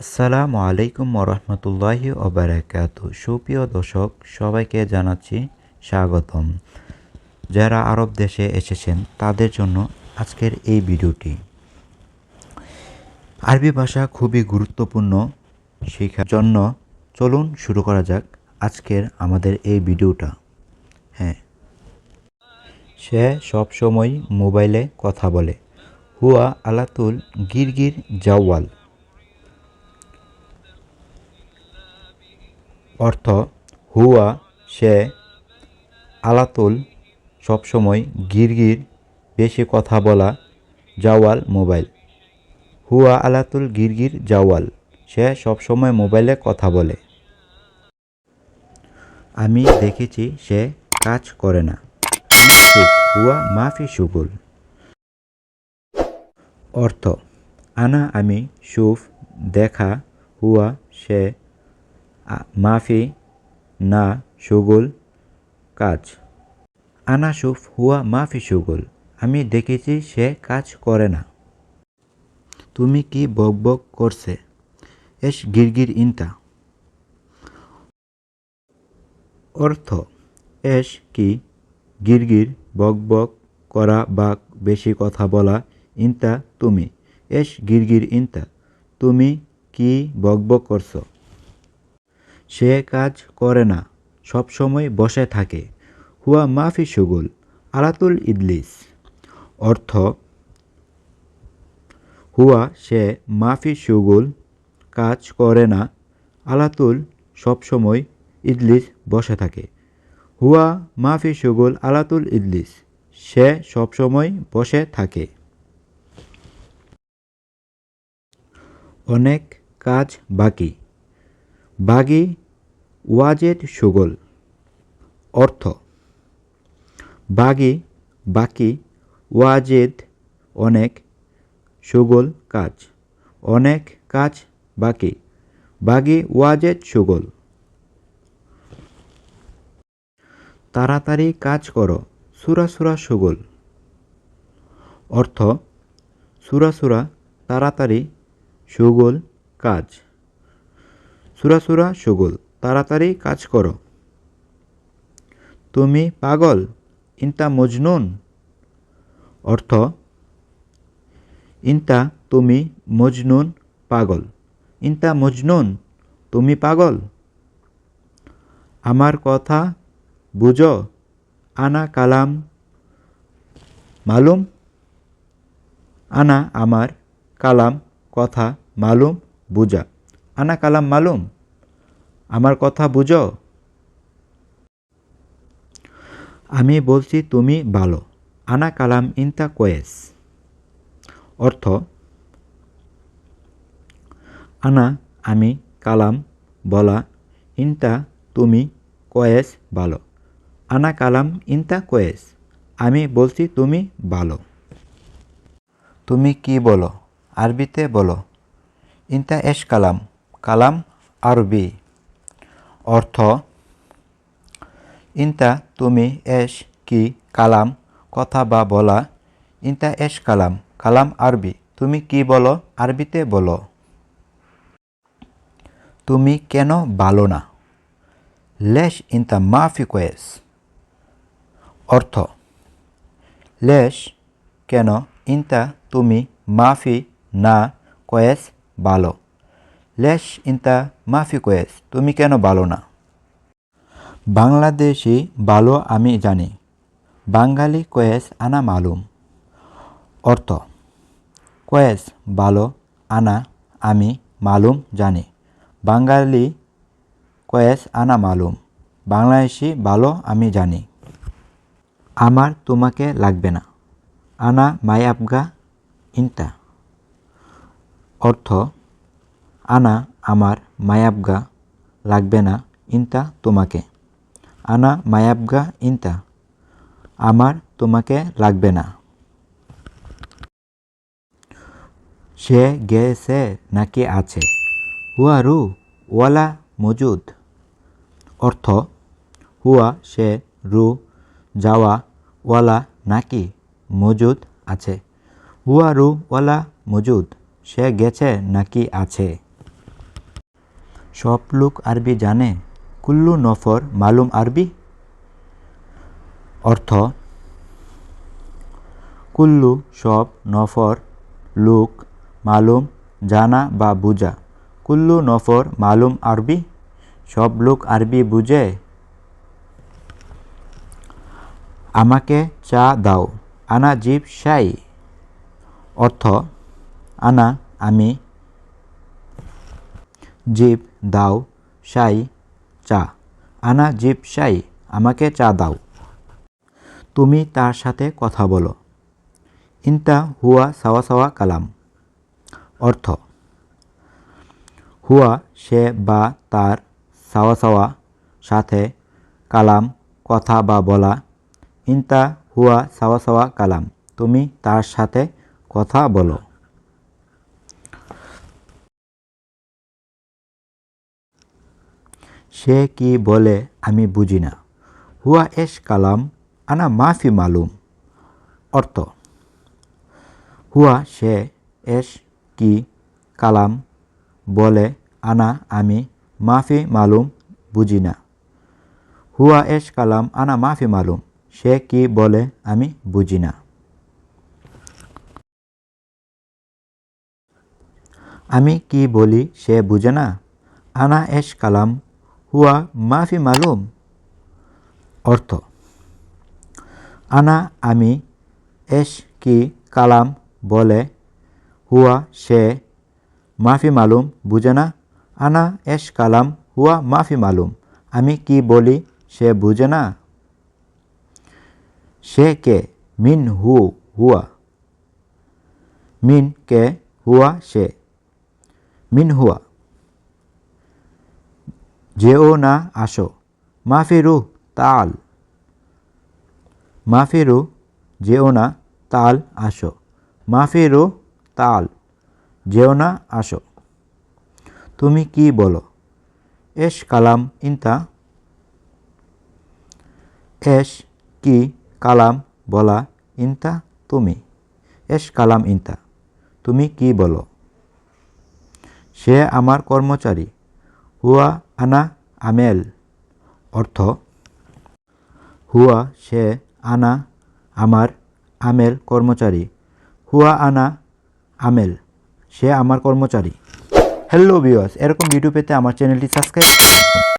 আসসালামু আলাইকুম ওরহমতুল্লাহি ওবরাকাত। সুপ্রিয় দর্শক, সবাইকে জানাচ্ছি স্বাগতম। যারা আরব দেশে এসেছেন, তাদের জন্য আজকের এই ভিডিওটি। আরবি ভাষা খুবই গুরুত্বপূর্ণ, শেখার জন্য চলুন শুরু করা যাক আজকের আমাদের এই ভিডিওটা। হ্যাঁ। সে সবসময় মোবাইলে কথা বলে। হুয়া আলাতুল গিরগির জাওয়াল। অর্থ হুয়া, সে, আলাতুল, সবসময় গিরগির, বেশি কথা বলা, জাওয়াল, মোবাইল। হুয়া, আলাতুল, গিরগির, জাওয়াল, সে সবসময় মোবাইলে কথা বলে। আমি দেখেছি সে কাজ করে না। হুয়া, মাফি সুগুল অর্থ, আনা, আমি, সুফ, দেখা, হুয়া, সে মাফি, না, সুগুল, কাজ। আনা সুফ হুয়া মাফি সুগুল। আমি দেখেছি সে কাজ করে না। তুমি কি বক বক করছে? এস গিরগির ইনতা। অর্থ, এস কি গিরগির বক বক করা বা বেশি কথা বলা ইনতা তুমি। এস গিরগির ইনতা। তুমি কি বক করছ? সে কাজ করে না, সব সময় বসে থাকে। হুয়া মাফি সুগুল, আলাতুল ইদলিস। অর্থ, হুয়া সে মাফি সুগুল, কাজ করে না, আলাতুল সব সময় ইদলিস বসে থাকে। হুয়া মাফি সুগুল, আলাতুল ইদলিস, সে সব সময় বসে থাকে। অনেক কাজ বাকি। বাগি, ওয়াজেদ, সুগল। অর্থ, বাগি, বাকি, ওয়াজেদ, অনেক, সুগল, কাজ। অনেক, কাজ, বাকি। বাগি, ওয়াজেদ, সুগল। তাড়াতাড়ি কাজ করো, সুরা সুরা, সুগল। অর্থ, সুরা সুরা, তাড়াতাড়ি, সুগল, কাজ। সুরা সুরা সুগুল, তাড়াতাড়ি কাজ করো। তুমি পাগল, ইনতা মজনুন। অর্থ, ইনতা তুমি মজনুন পাগল। ইনতা মজনুন, তুমি পাগল। আমার কথা বুঝো, আনা কালাম মালুম। আনা আমার কালাম, কথা মালুম, বুঝা। আনা কালাম মালুম। আমার কথা বুঝো। আমি বলছি, তুমি ভালো। আনা কালাম ইনতা কোয়েস। অর্থ, আনা আমি কালাম, বলা ইনতা তুমি কোয়েস ভালো। আনা কালাম ইনতা কোয়েস। আমি বলছি, তুমি ভালো। তুমি কি বলো? আরবিতে বলো, ইনতা এশ কালাম। কালাম আরবি অর্থ, ইনতা তুমি এশ কি কালাম, কথা বা বলা। ইনতা এশ কালাম কালাম আরবি তুমি কি বলো, আরবিতে বলো। তুমি কেন ভালো না? লেশ ইনতা মাফি কোয়েস। অর্থ, লেশ কেন ইনতা তুমি মাফি না কোয়েস ভালো লেশ ইনতা মাফি কোয়েস তুমি কেন ভালো না? বাংলাদেশি ভালো আমি জানি, বাঙালি কোয়েস আনা মালুম। অর্থ, কোয়েস ভালো আনা আমি মালুম জানি, বাঙালি কোয়েস আনা মালুম, বাংলাদেশি ভালো আমি জানি। আমার তোমাকে লাগবে না, আনা মাই আবগা ইনতা। অর্থ আনা আমার মায়াবগা লাগবে না ইনতা তোমাকে। আনা মায়াবগা ইনতা আমার তোমাকে লাগবে না। সে গেছে নাকি আছে? হুয়া রু, ওয়ালা মজুদ। অর্থ, হুয়া, সে, রু, যাওয়া, ওয়ালা নাকি মজুদ আছে? হুয়া রু, ওয়ালা মজুদ, সে গেছে নাকি আছে? সব লোক আরবি জানে, কুল্লু নফর মালুম আরবি? অর্থ, কুল্লু সব, নফর লোক, মালুম জানা বা বুঝা। কুল্লু নফর মালুম আরবি? সব লোক আরবি বুঝে? আমাকে চা দাও, আনা জীব শাই অর্থ, আনা আমি জিব দাও সাই চা। আনা জিব, শাই, আমাকে চা দাও। তুমি তার সাথে কথা বলো। ইনতা হুয়া সাওয়া সাওয়া কালাম। অর্থ, হুয়া, সে বা তার সাওয়া সাওয়া সাথে কালাম, কথা বা বলা। ইনতা হুয়া সাওয়া সাওয়া কালাম। তুমি তার সাথে কথা বলো। সে কি বলে আমি বুঝি না। হুয়া এস কালাম, আনা মাফি মালুম। অর্থ, হুয়া সে এস কি কালাম বলে আনা আমি মাফি মালুম বুঝি না। হুয়া এস কালাম, আনা মাফি মালুম। সে কি বলে আমি বুঝি না। আমি কি বলি সে বুঝে না। আনা এস কালাম হুয়া মাফি মালুম। অর্থ, আনা আমি এস কি কালাম বলে, হুয়া সে মাফি মালুম বুঝে না। আনা এস কালাম, হুয়া মাফি মালুম, আমি কি বলি সে বুঝে না। সে কে, মিন হু, হুয়া। মিন কে, হুয়া সে। মিন হুয়া যেও না, আসো। মাফিরু, তাল। মাফিরু, যেও না, তাল, আসো। মাফিরু, তাল। যেও না, আসো। তুমি কি বলো? এস কালাম ইনতা। এস কি কালাম বলা ইনতা তুমি? এস কালাম ইনতা। তুমি কি বলো? সে আমার কর্মচারী। হুয়া আনা আমেল অর্থ, হুয়া সে আনা আমার আমেল কর্মচারী। হুয়া আনা আমেল, সে আমার কর্মচারী। হ্যালো বিওস এরকম ভিডিও পেতে আমার চ্যানেলটি সাবস্ক্রাইব